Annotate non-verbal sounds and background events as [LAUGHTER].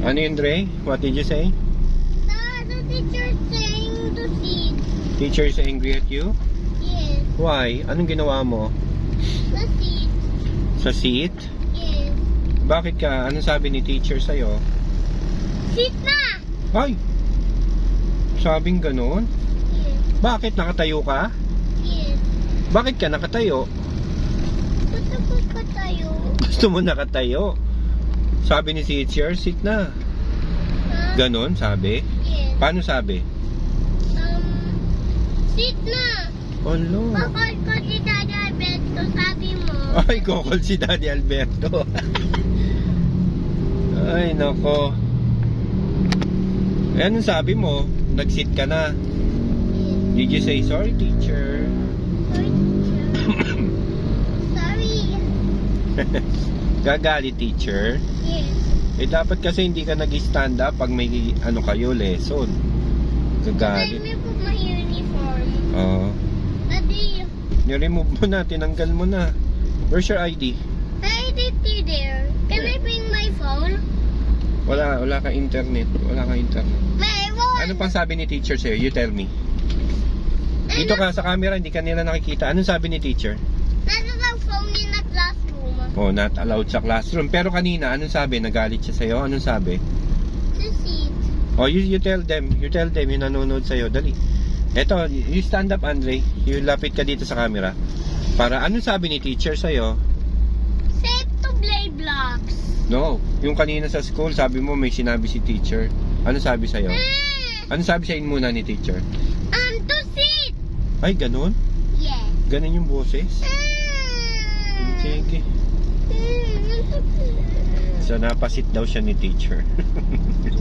Ano yun, Dre? What did you say? The, the teacher saying to sit. Teacher is angry at you? Yes. Why? Anong ginawa mo? The seat. Sa seat? Yes. Bakit ka? Anong sabi ni teacher sa'yo? Sit na! Ay! Sabing ganon? Yes. Bakit? Nakatayo ka? Yes. Bakit ka nakatayo? Gusto ko ka tayo. Gusto mo nakatayo? Sabi ni teacher, sit na. Ganon, sabi? Yes. Paano sabi? Um, sit na! Olo. Bakal ko si Daddy Alberto, sabi mo. [LAUGHS] Ay, kokol si Daddy Alberto. [LAUGHS] Ay, nako. Eh, anong sabi mo? Nag-sit ka na. Did you say, sorry, teacher? Sorry, teacher. Sorry. [LAUGHS] Gagalit, teacher? Yes. Eh, dapat kasi hindi ka nag-stand up pag may, ano kayo, lesson. Me put my uniform. Oo. Daddy, Ni-remove mo na, tinanggal mo na. Where's your ID? I did there. Can I bring my phone? Wala, wala ka internet. Wala ka internet. My phone! Ano pang sabi ni teacher sa'yo? You tell me. Dito ka sa camera, hindi ka nila nakikita. Anong sabi ni teacher? Nasa the phone in the classroom. Oh, not allowed sa classroom. Pero kanina, anong sabi? Nagalit siya sa'yo? Anong sabi? To sit. Oh, you, you tell them. You tell them yung nanonood sa'yo. Dali. Eto, you stand up, Andre. You lapit ka dito sa camera. Para, anong sabi ni teacher sa'yo? Safe to play blocks. No. Yung kanina sa school, sabi mo may sinabi si teacher. Ano sabi sa'yo? Ah, Ano sabi sa'yo muna ni teacher? um, to sit. Ay, ganun? Yes. Ganun yung boses? Ah. Sige. So, napasit daw siya ni teacher. [LAUGHS]